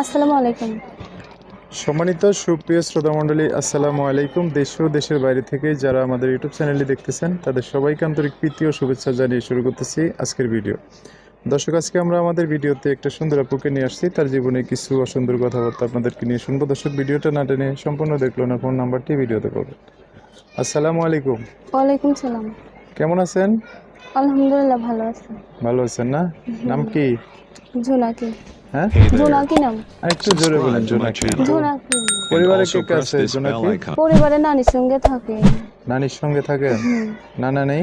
আসসালামু আলাইকুম। সম্মানিত সুপ্রিয় শ্রোতামণ্ডলী আসসালামু আলাইকুম। দেশ ও দেশের বাইরে থেকে যারা আমাদের ইউটিউব চ্যানেলটি দেখতেছেন তাদের সবাইকে আন্তরিক প্রীতি ও শুভেচ্ছা জানিয়ে শুরু করতেছি আজকের ভিডিও। দর্শক আজকে আমরা আমাদের ভিডিওতে একটা সুন্দর আপুকে নিয়ে আসছি। তার জীবনে কিছু অসুন্দর কথাবার্তা আপনাদেরকে নিয়ে শুনব। দর্শক ভিডিওটা না টেনে সম্পূর্ণ দেখল না ফোন নাম্বারটি ভিডিওতে পাবেন আসসালামু আলাইকুম। ওয়ালাইকুম সালাম। কেমন আছেন? আলহামদুলিল্লাহ ভালো আছি। ভালো আছেন না? নাম কি? জোনাকি। হ্যাঁ? জোনাকি নাম। একটু জোরে বলেন জোনাকি। জোনাকি। পরিবারে কে কে আছে জোনাকি? পরিবারে নানির সঙ্গে থাকে। নানির সঙ্গে। নানা নেই?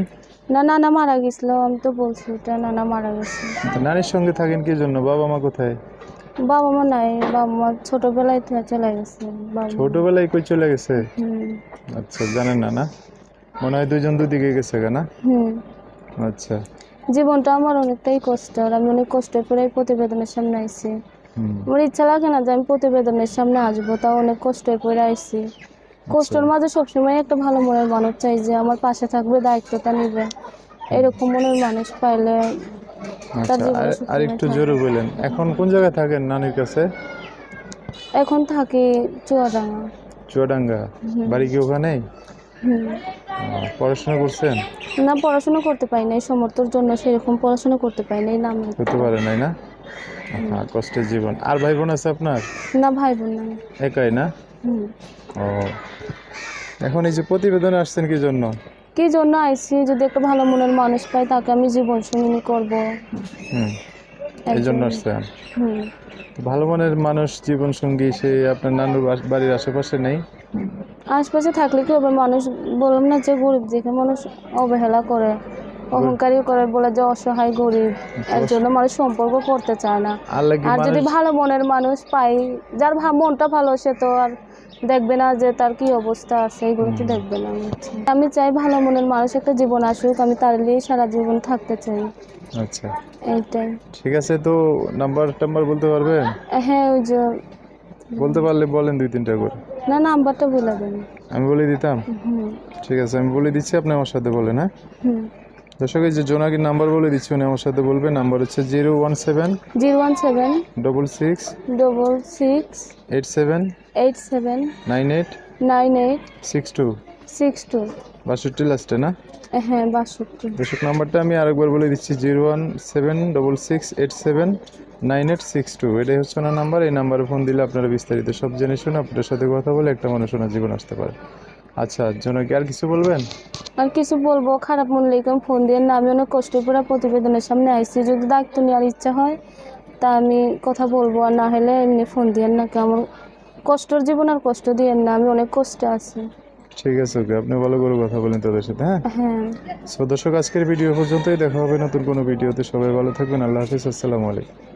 না নানা মারা গেছিল আমি তো বলছি নানা মারা গেছে। তো নানির সঙ্গে থাকেন কি জন্য? বাবা মা কোথায়? বাবা মা নাই বাবা মা ছোটবেলায় চলে গেছে। ছোটবেলায় কই চলে গেছে? আচ্ছা জানেন না না মনে হয় দুইজন দুদিকে গেছে না? হুম। আচ্ছা। জীবনটা আমার অনেকটাই কষ্ট আর আমি অনেক কষ্টের পরে এই প্রতিবেদনের সামনে আইছি। আমার ইচ্ছা লাগে না যে আমি প্রতিবেদনের সামনে আসব তাও অনেক কষ্টের পরে আইছি। কষ্টের মাঝে সবসময় একটা ভালো মনের মানুষ চাই যে আমার পাশে থাকবে দায়িত্বটা নিবে। এরকম মনের মানুষ পাইলে আচ্ছা আর- একটু। জোরে বললেন এখন কোন জায়গায় থাকেন নানির কাছে? এখন থাকি চুয়াডাঙ্গা। চুয়াডাঙ্গা। বাড়ি কি ওখানে পড়াশোনা করছেন? না পড়াশোনা করতে পারি নাই। সমর্থর জন্য সেরকম পড়াশোনা করতে পারি নাই নাম। হতে পারে নাই না? হ্যাঁ কষ্টের জীবন। আর ভাই বোন আছে আপনার? না ভাই বোন নাই। একাই না? ও এখন এই যে প্রতিবেদনে আসছেন কি জন্য? কি জন্য আইছি যদি একটা ভালো মনের মানুষ পাই তাকে আমি জীবন সঙ্গিনী করব। হুম এই জন্য আসছেন? হুম। ভালো মনের মানুষ জীবন সঙ্গী সে আপনার নানুর বাড়ির আশেপাশে নেই? আশপাশে থাকলে কি হবে? মানুষ বললাম না যে গরিব দেখে মানুষ অবহেলা করে অহংকারী করে বলে যে অসহায় গরিব। এর জন্য মানুষ সম্পর্ক করতে চায় না। আর যদি ভালো মনের মানুষ পাই যার মনটা ভালো সে তো আর দেখবে না যে তার কি অবস্থা আছে এইগুলো তো দেখবে না আমি চাই ভালো মনের মানুষ একটা জীবন আসুক আমি তার নিয়ে সারা জীবন থাকতে চাই। আচ্ছা। এইটাই। ঠিক আছে তো নাম্বার টাম্বার বলতে পারবেন? হ্যাঁ ওই যে বলতে পারলে বলেন দুই তিনটা করে। না নাম্বারটা বলে দেন। আমি বলে দিতাম? ঠিক আছে আমি বলে দিচ্ছি আপনি আমার সাথে বলেন হ্যাঁ? দর্শকের দর্শক এই যে জোনাকির নাম্বার বলে দিচ্ছি উনি আমার সাথে বলবে নাম্বার হচ্ছে zero one seven zero one seven double six double six eight seven eight seven nine eight nine eight six two six two. বাষট্টি লাস্টে না? হ্যাঁ বাষট্টি। দর্শক নাম্বারটা আমি আরেকবার বলে দিচ্ছি zero one seven double six eight seven nine eight six two. এটাই হচ্ছে ওনার নাম্বার এই নাম্বারে ফোন দিলে আপনারা বিস্তারিত সব জেনে শুনে আপনার সাথে কথা বলে একটা মানুষ ওনার জীবন আসতে পারে। আচ্ছা জোনাকি আর কিছু বলবেন? আর কিছু বলব খারাপ মন লেগে ফোন দিয়ে না আমি অনেক কষ্ট করে প্রতিবেদনের সামনে আইছি। যদি দায়িত্ব নেওয়ার ইচ্ছা হয় তা আমি কথা বলব আর না হলে এমনি ফোন দিয়েন না আমার কষ্টর জীবন আর কষ্ট দিয়েন না আমি অনেক কষ্টে আছি। ঠিক আছে ওকে। আপনি ভালো করে কথা বলেন তাদের সাথে হ্যাঁ? হ্যাঁ। সো দর্শক আজকের ভিডিও পর্যন্তই। দেখা হবে নতুন কোনো ভিডিওতে। সবাই ভালো থাকবেন। আল্লাহ হাফিজ। আসসালামু আলাইকুম।